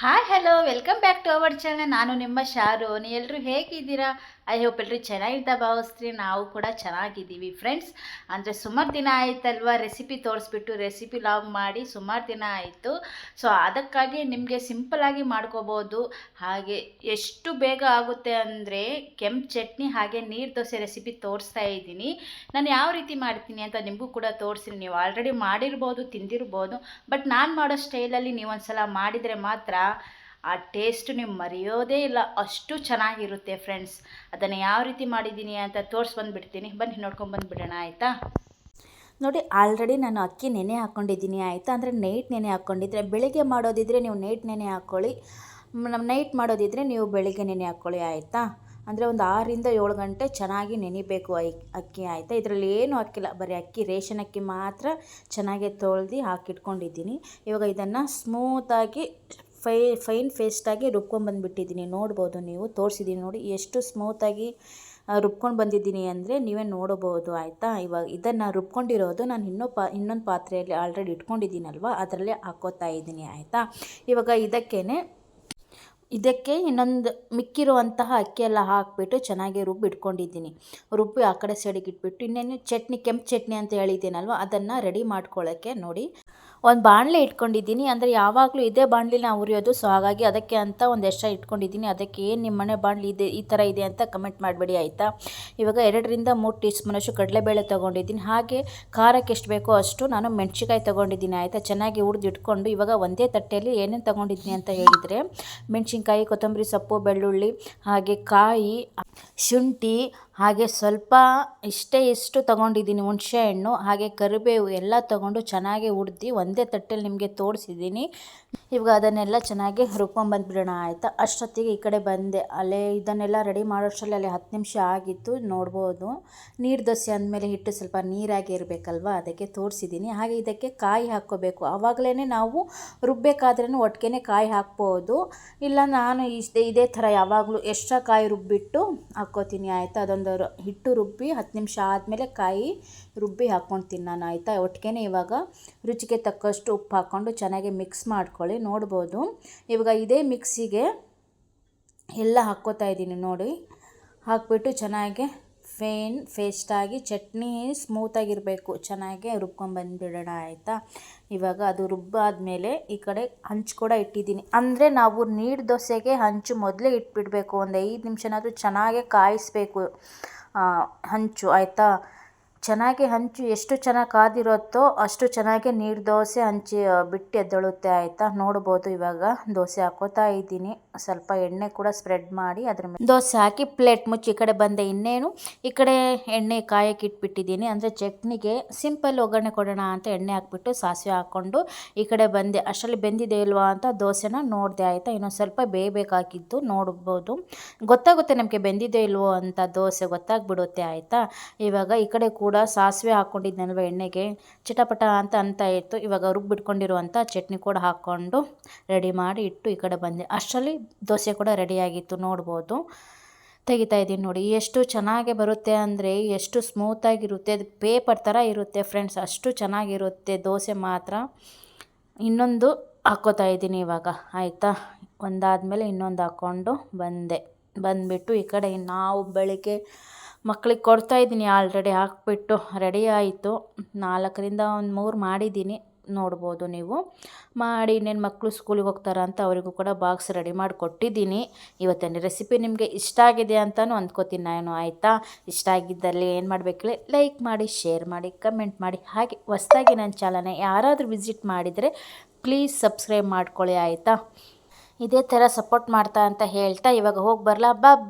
Hi hello welcome back to our channel ನಾನು ನಿಮ್ಮ Sharon ಎಲ್ಲರೂ ಹೇಗಿದ್ದೀರಾ? ಐ ಹೋಪ್ ಎಲ್ಲರೂ ಚೆನ್ನಾಗಿದ್ದ ಭಾವಿಸ್ತೀರಿ ನಾವು ಕೂಡ ಚೆನ್ನಾಗಿದ್ದೀವಿ ಫ್ರೆಂಡ್ಸ್ ಅಂದರೆ ಸುಮಾರು ದಿನ ಆಯಿತಲ್ವ ರೆಸಿಪಿ ತೋರಿಸ್ಬಿಟ್ಟು ರೆಸಿಪಿ ಲಾಗ್ ಮಾಡಿ ಸುಮಾರು ದಿನ ಆಯಿತು. ಸೊ ಅದಕ್ಕಾಗಿ ನಿಮಗೆ ಸಿಂಪಲಾಗಿ ಮಾಡ್ಕೋಬೋದು. ಹಾಗೆ ಎಷ್ಟು ಬೇಗ ಆಗುತ್ತೆ ಅಂದರೆ ಕೆಂಪು ಚಟ್ನಿ ಹಾಗೆ ನೀರು ದೋಸೆ ರೆಸಿಪಿ ತೋರಿಸ್ತಾ ಇದ್ದೀನಿ. ನಾನು ಯಾವ ರೀತಿ ಮಾಡ್ತೀನಿ ಅಂತ ನಿಮಗೂ ಕೂಡ ತೋರಿಸ್ತೀನಿ ನೀವು ಆಲ್ರೆಡಿ ಮಾಡಿರ್ಬೋದು, ತಿಂದಿರ್ಬೋದು. ಬಟ್ ನಾನು ಮಾಡೋ ಸ್ಟೈಲಲ್ಲಿ ನೀವೊಂದು ಸಲ ಮಾಡಿದರೆ ಮಾತ್ರ ಆ ಟೇಸ್ಟ್ ನೀವು ಮರೆಯೋದೇ ಇಲ್ಲ. ಅಷ್ಟು ಚೆನ್ನಾಗಿರುತ್ತೆ ಫ್ರೆಂಡ್ಸ್ ಅದನ್ನು ಯಾವ ರೀತಿ ಮಾಡಿದ್ದೀನಿ ಅಂತ ತೋರಿಸಿ ಬಂದುಬಿಡ್ತೀನಿ. ಬನ್ನಿ ನೋಡ್ಕೊಂಡು ಬಂದುಬಿಡೋಣ, ಆಯಿತಾ? ನೋಡಿ ಆಲ್ರೆಡಿ ನಾನು ಅಕ್ಕಿ ನೆನೆ ಹಾಕ್ಕೊಂಡಿದ್ದೀನಿ ಆಯಿತಾ? ಅಂದರೆ ನೈಟ್ ನೆನೆ ಹಾಕ್ಕೊಂಡಿದ್ರೆ ಬೆಳಿಗ್ಗೆ ಮಾಡೋದಿದ್ರೆ ನೀವು ನೈಟ್ ನೆನೆ ಹಾಕ್ಕೊಳ್ಳಿ ನಮ್ಮ ನೈಟ್ ಮಾಡೋದಿದ್ರೆ ನೀವು ಬೆಳಿಗ್ಗೆ ನೆನೆ ಹಾಕ್ಕೊಳ್ಳಿ ಆಯಿತಾ? ಅಂದರೆ ಒಂದು ಆರರಿಂದ ಏಳು ಗಂಟೆ ಚೆನ್ನಾಗಿ ನೆನಿಬೇಕು ಅಕ್ಕಿ, ಆಯಿತಾ? ಇದರಲ್ಲಿ ಏನು ಹಾಕಿಲ್ಲ. ಬರೀ ಅಕ್ಕಿ, ರೇಷನ್ ಅಕ್ಕಿ ಮಾತ್ರ ಚೆನ್ನಾಗಿ ತೊಳೆದು ಹಾಕಿಟ್ಕೊಂಡಿದ್ದೀನಿ. ಇವಾಗ ಇದನ್ನು ಸ್ಮೂತಾಗಿ ಫೈ, ಫೈನ್ ಫೇಸ್ಟಾಗಿ ರುಬ್ಕೊಂಬಂದುಬಿಟ್ಟಿದ್ದೀನಿ ನೋಡ್ಬೋದು ನೀವು ತೋರಿಸಿದ್ದೀನಿ ನೋಡಿ, ಎಷ್ಟು ಸ್ಮೂತಾಗಿ ರುಬ್ಕೊಂಡು ಬಂದಿದ್ದೀನಿ ಅಂದರೆ ನೀವೇ ನೋಡಬಹುದು, ಆಯಿತಾ? ಇವಾಗ ಇದನ್ನು ರುಬ್ಕೊಂಡಿರೋದು ನಾನು ಇನ್ನೂ ಇನ್ನೊಂದು ಪಾತ್ರೆಯಲ್ಲಿ ಆಲ್ರೆಡಿ ಇಟ್ಕೊಂಡಿದ್ದೀನಲ್ವ? ಅದರಲ್ಲೇ ಹಾಕೋತಾ ಇದ್ದೀನಿ, ಆಯಿತಾ? ಇವಾಗ ಇದಕ್ಕೇ ಇದಕ್ಕೆ ಇನ್ನೊಂದು ಮಿಕ್ಕಿರುವಂತಹ ಅಕ್ಕಿ ಎಲ್ಲ ಹಾಕಿಬಿಟ್ಟು ಚೆನ್ನಾಗಿ ರುಬ್ಬಿ ಇಟ್ಕೊಂಡಿದ್ದೀನಿ. ರುಬ್ಬಿ ಆ ಕಡೆ ಸೈಡಿಗೆ ಇಟ್ಬಿಟ್ಟು, ಇನ್ನೇನು ಚಟ್ನಿ, ಕೆಂಪು ಚಟ್ನಿ ಅಂತ ಹೇಳಿದ್ದೀನಲ್ವ? ಅದನ್ನು ರೆಡಿ ಮಾಡ್ಕೊಳ್ಳೋಕ್ಕೆ ನೋಡಿ. ಒಂದು ಬಾಣಲೆ ಇಟ್ಕೊಂಡಿದ್ದೀನಿ. ಅಂದರೆ ಯಾವಾಗಲೂ ಇದೇ ನಾವು ಉರಿಯೋದು. ಸೊ ಹಾಗಾಗಿ ಅದಕ್ಕೆ ಅಂತ ಒಂದು ಎಷ್ಟ ಇಟ್ಕೊಂಡಿದ್ದೀನಿ. ಅದಕ್ಕೆ ಏನು ನಿಮ್ಮ ಮನೆ ಬಾಣಲಿ ಇದೆ, ಈ ಥರ ಇದೆ ಅಂತ ಕಮೆಂಟ್ ಮಾಡಬೇಡಿ, ಆಯಿತಾ? ಇವಾಗ ಎರಡರಿಂದ ಮೂರು ಟೀ ಸ್ಪೂನಷ್ಟು ಕಡಲೆಬೇಳೆ ತೊಗೊಂಡಿದ್ದೀನಿ. ಹಾಗೆ ಖಾರಕ್ಕೆ ಎಷ್ಟು ಬೇಕೋ ಅಷ್ಟು ನಾನು ಮೆಣಸಿಕಾಯಿ ತೊಗೊಂಡಿದ್ದೀನಿ, ಆಯಿತಾ? ಚೆನ್ನಾಗಿ ಹುರಿದು ಇಟ್ಕೊಂಡು ಇವಾಗ ಒಂದೇ ತಟ್ಟೆಯಲ್ಲಿ ಏನೇನು ತೊಗೊಂಡಿದ್ದೀನಿ ಅಂತ ಹೇಳಿದರೆ, ಮೆಣಸಿನ್ಕಾಯಿ, ಕೊತ್ತಂಬರಿ ಸೊಪ್ಪು, ಬೆಳ್ಳುಳ್ಳಿ, ಹಾಗೆ ಕಾಯಿ, ಶುಂಠಿ ಹಾಗೆ ಸ್ವಲ್ಪ ಇಷ್ಟೇ ಇಷ್ಟು ತೊಗೊಂಡಿದ್ದೀನಿ ಹುಣಸೆ ಹಣ್ಣು, ಹಾಗೆ ಕರಿಬೇವು ಎಲ್ಲ ತೊಗೊಂಡು ಚೆನ್ನಾಗಿ ಉಡ್ದು ಒಂದೇ ತಟ್ಟೆಲಿ ನಿಮಗೆ ತೋರಿಸಿದ್ದೀನಿ. ಇವಾಗ ಅದನ್ನೆಲ್ಲ ಚೆನ್ನಾಗಿ ಹುರ್ಕೊಂಬಂದ್ಬಿಡೋಣ ಆಯಿತಾ? ಅಷ್ಟೊತ್ತಿಗೆ ಈ ಕಡೆ ಬಂದೆ. ಅಲ್ಲೇ ಇದನ್ನೆಲ್ಲ ರೆಡಿ ಮಾಡೋಷ್ಟರಲ್ಲಿ ಅಲ್ಲಿ ಹತ್ತು ನಿಮಿಷ ಆಗಿತ್ತು, ನೋಡ್ಬೋದು. ನೀರು ದೋಸೆ ಅಂದಮೇಲೆ ಹಿಟ್ಟು ಸ್ವಲ್ಪ ನೀರಾಗಿ ಇರಬೇಕಲ್ವ, ಅದಕ್ಕೆ ತೋರಿಸಿದ್ದೀನಿ. ಹಾಗೆ ಇದಕ್ಕೆ ಕಾಯಿ ಹಾಕ್ಕೋಬೇಕು. ಆವಾಗಲೇ ನಾವು ರುಬ್ಬೇಕಾದ್ರೂ ಒಟ್ಟಿಗೆ ಕಾಯಿ ಹಾಕ್ಬೋದು. ಇಲ್ಲ ನಾನು ಇಷ್ಟೇ, ಇದೇ ಥರ ಯಾವಾಗಲೂ ಎಕ್ಸ್ಟ್ರಾ ಕಾಯಿ ರುಬ್ಬಿಟ್ಟು ಹಾಕ್ಕೋತೀನಿ, ಆಯಿತಾ? ಅದೊಂದು ಹಿಟ್ಟು ರುಬ್ಬಿ, ಹತ್ತು ನಿಮಿಷ ಆದಮೇಲೆ ಕಾಯಿ ರುಬ್ಬಿ ಹಾಕ್ಕೊಂಡು ನಾನು, ಆಯಿತಾ? ಒಟ್ಟಿಗೆನೆ ಇವಾಗ ರುಚಿಗೆ ತಕ್ಕಷ್ಟು ಉಪ್ಪು ಹಾಕ್ಕೊಂಡು ಚೆನ್ನಾಗಿ ಮಿಕ್ಸ್ ಮಾಡ್ಕೊಳ್ಳಿ, ನೋಡ್ಬೋದು. ಇವಾಗ ಇದೇ ಮಿಕ್ಸಿಗೆ ಎಲ್ಲ ಹಾಕ್ಕೋತಾ ಇದ್ದೀನಿ ನೋಡಿ. ಹಾಕ್ಬಿಟ್ಟು ಚೆನ್ನಾಗಿ ಫೇನ್ ಫೇಸ್ಟಾಗಿ ಚಟ್ನಿ ಸ್ಮೂತಾಗಿರಬೇಕು ಚೆನ್ನಾಗಿ ರುಬ್ಕೊಂಡ್ಬಂದುಬಿಡೋಣ ಆಯಿತಾ? ಇವಾಗ ಅದು ರುಬ್ಬಾದಮೇಲೆ ಈ ಕಡೆ ಹಂಚು ಕೂಡ ಇಟ್ಟಿದ್ದೀನಿ. ಅಂದರೆ ನಾವು ನೀರು ದೋಸೆಗೆ ಹಂಚು ಮೊದಲೇ ಇಟ್ಬಿಡಬೇಕು. ಒಂದು ಐದು ನಿಮಿಷನಾದರೂ ಚೆನ್ನಾಗೆ ಕಾಯಿಸಬೇಕು ಹಂಚು, ಆಯಿತಾ? ಚೆನ್ನಾಗಿ ಹಂಚು ಎಷ್ಟು ಚೆನ್ನಾಗಿ ಕಾದಿರುತ್ತೋ ಅಷ್ಟು ಚೆನ್ನಾಗಿ ನೀರು ದೋಸೆ ಹಂಚಿ ಬಿಟ್ಟು ಎದ್ದೇಳುತ್ತೆ, ಆಯಿತಾ? ನೋಡ್ಬೋದು ಇವಾಗ ದೋಸೆ ಹಾಕೋತಾ ಇದ್ದೀನಿ. ಸ್ವಲ್ಪ ಎಣ್ಣೆ ಕೂಡ ಸ್ಪ್ರೆಡ್ ಮಾಡಿ ಅದ್ರ ಮೇಲೆ ದೋಸೆ ಹಾಕಿ ಪ್ಲೇಟ್ ಮುಚ್ಚಿ ಈ ಕಡೆ ಬಂದೆ ಇನ್ನೇನು. ಈ ಕಡೆ ಎಣ್ಣೆ ಕಾಯಕ್ಕೆ ಇಟ್ಬಿಟ್ಟಿದ್ದೀನಿ. ಅಂದರೆ ಚಟ್ನಿಗೆ ಸಿಂಪಲ್ ಒಗ್ಗರಣೆ ಕೊಡೋಣ ಅಂತ ಎಣ್ಣೆ ಹಾಕ್ಬಿಟ್ಟು ಸಾಸಿವೆ ಹಾಕ್ಕೊಂಡು ಈ ಕಡೆ ಬಂದೆ. ಅಷ್ಟರಲ್ಲಿ ಬೆಂದಿದೆ ಇಲ್ವಾ ಅಂತ ದೋಸೆನ ನೋಡಿದೆ ಆಯಿತಾ. ಇನ್ನೊಂದು ಸ್ವಲ್ಪ ಬೇಯಬೇಕಾಗಿದ್ದು ನೋಡ್ಬೋದು. ಗೊತ್ತಾಗುತ್ತೆ ನಮಗೆ ಬೆಂದಿದೆ ಇಲ್ವೋ ಅಂತ ದೋಸೆ ಗೊತ್ತಾಗ್ಬಿಡುತ್ತೆ ಆಯಿತಾ. ಇವಾಗ ಈ ಕಡೆ ಕೂಡ ಸಾಸಿವೆ ಹಾಕ್ಕೊಂಡಿದ್ದೆನಲ್ವ ಎಣ್ಣೆಗೆ. ಚಿಟಪಟ ಅಂತ ಅಂತ ಇತ್ತು. ಇವಾಗ ರುಬ್ಬಿಟ್ಕೊಂಡಿರುವಂಥ ಚಟ್ನಿ ಕೂಡ ಹಾಕ್ಕೊಂಡು ರೆಡಿ ಮಾಡಿ ಇಟ್ಟು ಈ ಕಡೆ ಬಂದೆ. ಅಷ್ಟರಲ್ಲಿ ದೋಸೆ ಕೂಡ ರೆಡಿಯಾಗಿತ್ತು ನೋಡ್ಬೋದು. ತೆಗಿತಾ ಇದ್ದೀನಿ ನೋಡಿ, ಎಷ್ಟು ಚೆನ್ನಾಗಿ ಬರುತ್ತೆ ಅಂದರೆ, ಎಷ್ಟು ಸ್ಮೂತಾಗಿರುತ್ತೆ ಅದು ಪೇಪರ್ ಥರ ಇರುತ್ತೆ ಫ್ರೆಂಡ್ಸ್ ಅಷ್ಟು ಚೆನ್ನಾಗಿರುತ್ತೆ ದೋಸೆ ಮಾತ್ರ. ಇನ್ನೊಂದು ಹಾಕ್ಕೋತಾ ಇದ್ದೀನಿ ಇವಾಗ, ಆಯಿತಾ? ಒಂದಾದಮೇಲೆ ಇನ್ನೊಂದು ಹಾಕ್ಕೊಂಡು ಬಂದೆ. ಬಂದುಬಿಟ್ಟು ಈ ಕಡೆ ನಾವು ಬೆಳಿಗ್ಗೆ ಮಕ್ಳಿಗೆ ಕೊಡ್ತಾಯಿದ್ದೀನಿ ಆಲ್ರೆಡಿ ಹಾಕ್ಬಿಟ್ಟು ರೆಡಿ ಆಯಿತು. ನಾಲ್ಕರಿಂದ ಒಂದು ಮೂರು ಮಾಡಿದ್ದೀನಿ. ನೋಡ್ಬೋದು ನೀವು. ಮಾಡಿ ಇನ್ನೇನು ಮಕ್ಕಳು ಸ್ಕೂಲಿಗೆ ಹೋಗ್ತಾರ ಅಂತ ಅವರಿಗೂ ಕೂಡ ಬಾಕ್ಸ್ ರೆಡಿ ಮಾಡಿ ಕೊಟ್ಟಿದ್ದೀನಿ ಇವತ್ತಿನ ರೆಸಿಪಿ ನಿಮಗೆ ಇಷ್ಟ ಆಗಿದೆ ಅಂತಲೂ ಅಂದ್ಕೋತೀನಿ ನಾನು, ಆಯಿತಾ? ಇಷ್ಟ ಆಗಿದ್ದಲ್ಲಿ ಏನು ಮಾಡಬೇಕಿಲ್ಲ ಲೈಕ್ ಮಾಡಿ ಶೇರ್ ಮಾಡಿ ಕಮೆಂಟ್ ಮಾಡಿ. ಹಾಗೆ ಹೊಸ್ದಾಗಿ ನನ್ನ ಚಾಲನೆ ಯಾರಾದರೂ ವಿಸಿಟ್ ಮಾಡಿದರೆ ಪ್ಲೀಸ್ ಸಬ್ಸ್ಕ್ರೈಬ್ ಮಾಡ್ಕೊಳ್ಳಿ, ಆಯಿತಾ? ಇದೇ ಥರ ಸಪೋರ್ಟ್ ಮಾಡ್ತಾ ಅಂತ ಹೇಳ್ತಾ ಇವಾಗ ಹೋಗಿ ಬರಲಾ ಬಾಯ್